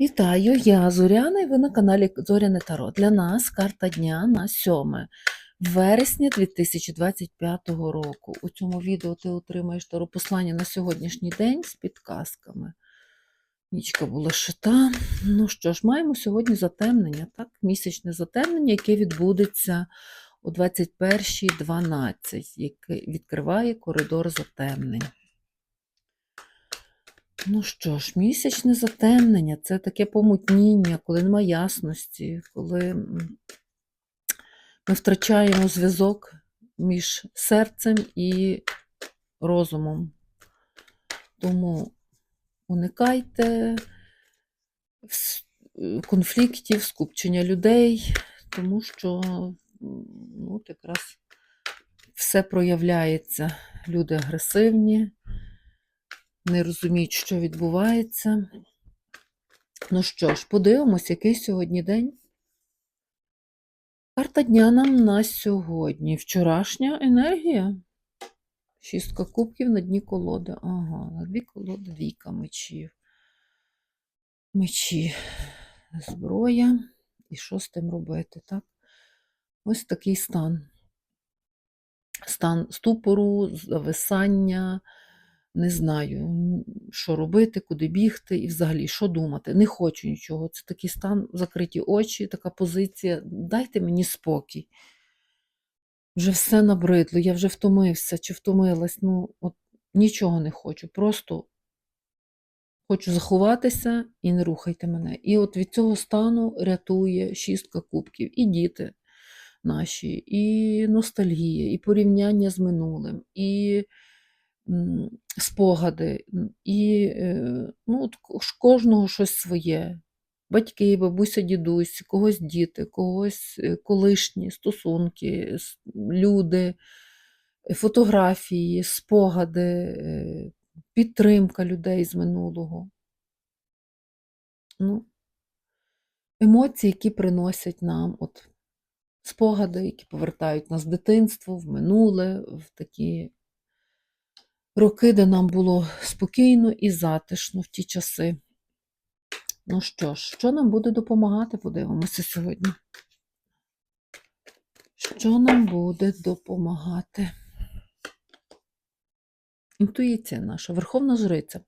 Вітаю, я Зоряна і ви на каналі Зоряне Таро. Для нас карта дня на 7 вересня 2025 року. У цьому відео ти отримаєш таро послання на сьогоднішній день з підказками. Нічка була шита. Ну що ж, маємо сьогодні затемнення, так? Місячне затемнення, яке відбудеться о 21.12, яке відкриває коридор затемнень. Ну що ж, місячне затемнення це таке помутніння, коли немає ясності, коли ми втрачаємо зв'язок між серцем і розумом. Тому уникайте конфліктів, скупчення людей, тому що ну, якраз все проявляється. Люди агресивні, не розуміють, що відбувається. Ну що ж, подивимось, який сьогодні день. Карта дня нам на сьогодні. Вчорашня енергія. Шістка кубків на дні колоди. Ага, на дві колоди, двійка мечів. Мечі, зброя. І що з тим робити, так? Ось такий стан. Стан ступору, зависання, не знаю, що робити, куди бігти і взагалі, що думати. Не хочу нічого. Це такий стан, закриті очі, така позиція. Дайте мені спокій. Вже все набридло, я вже втомився чи втомилась. Ну, от нічого не хочу. Просто хочу заховатися і не рухайте мене. І от від цього стану рятує шістка кубків. І діти наші, і ностальгія, і порівняння з минулим, і спогади, і е, ну, от кожного щось своє. Батьки, бабуся, дідусь, когось діти, когось е, колишні стосунки, люди, е, фотографії, спогади, підтримка людей з минулого. Ну, емоції, які приносять нам от, спогади, які повертають нас в дитинство, в минуле, в такі роки, де нам було спокійно і затишно в ті часи. Ну що ж, що нам буде допомагати, подивимося сьогодні. Що нам буде допомагати? Інтуїція наша, верховна жриця.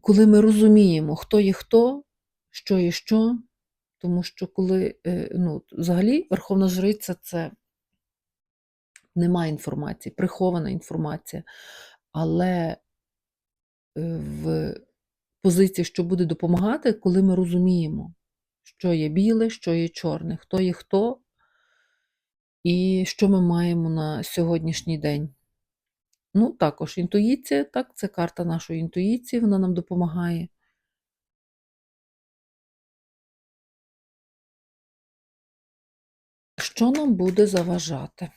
Коли ми розуміємо, хто є хто, що є що, тому що коли, е, ну, взагалі, верховна жриця це немає інформації, прихована інформація, але е, в позиції, що буде допомагати, коли ми розуміємо, що є біле, що є чорне, хто є хто, і що ми маємо на сьогоднішній день. Ну, також інтуїція, так, це карта нашої інтуїції, вона нам допомагає. Що нам буде заважати?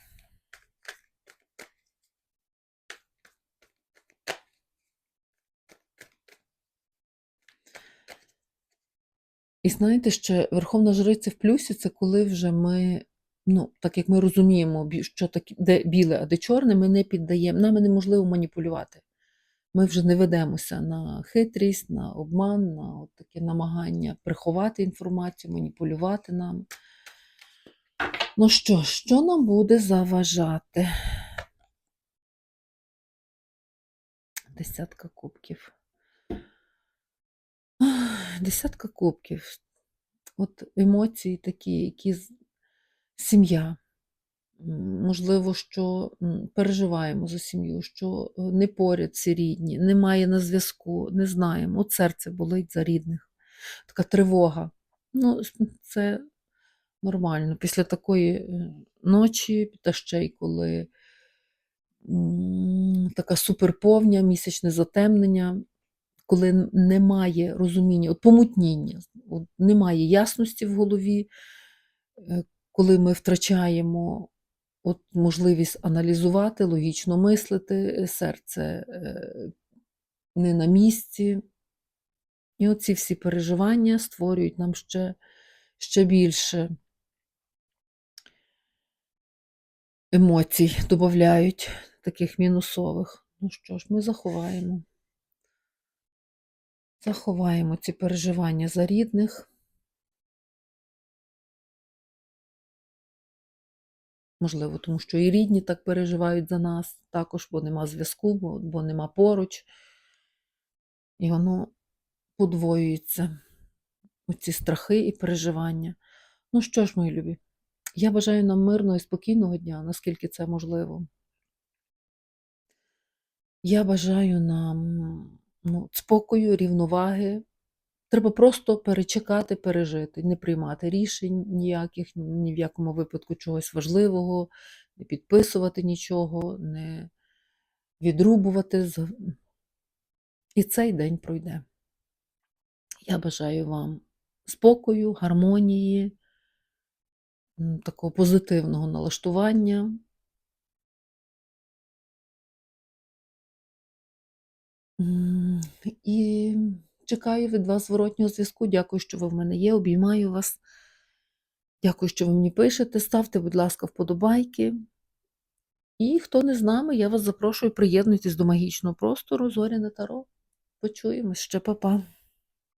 І знаєте, ще Верховна Жриця в плюсі це коли вже ми, ну, так як ми розуміємо, що таке, де біле, а де чорне, ми не піддаємо, нами неможливо маніпулювати. Ми вже не ведемося на хитрість, на обман, на от таке намагання приховати інформацію, маніпулювати нам. Ну що, що нам буде заважати? Десятка кубків. Десятка кубків. От емоції такі, які сім'я. Можливо, що переживаємо за сім'ю, що е, не поряд всі рідні, немає на зв'язку, не знаємо. От серце болить за рідних. Така тривога. Ну, це нормально. Після такої е, ночі, та ще й коли така суперповня, місячне затемнення, коли немає розуміння, от помутніння, от немає ясності в голові, е, коли ми втрачаємо от можливість аналізувати, логічно мислити, е, серце е, не на місці. І оці всі переживання створюють нам ще, ще більше емоцій, додають таких мінусових. Ну що ж, ми заховаємо. Заховаємо ці переживання за рідних. Можливо, тому що і рідні так переживають за нас також, бо нема зв'язку, бо, бо нема поруч. І воно подвоюється, оці страхи і переживання. Ну що ж, мої любі, я бажаю нам мирного і спокійного дня, наскільки це можливо. Я бажаю нам ну, спокою, рівноваги. Треба просто перечекати, пережити, не приймати рішень ніяких, ні в якому випадку чогось важливого, не підписувати нічого, не відрубувати. І цей день пройде. Я бажаю вам спокою, гармонії, такого позитивного налаштування. І чекаю від вас зворотнього зв'язку. Дякую, що ви в мене є. Обіймаю вас. Дякую, що ви мені пишете. Ставте, будь ласка, вподобайки. І хто не з нами, я вас запрошую, приєднуйтесь до магічного простору Зоряне Таро. Почуємось ще, па-па.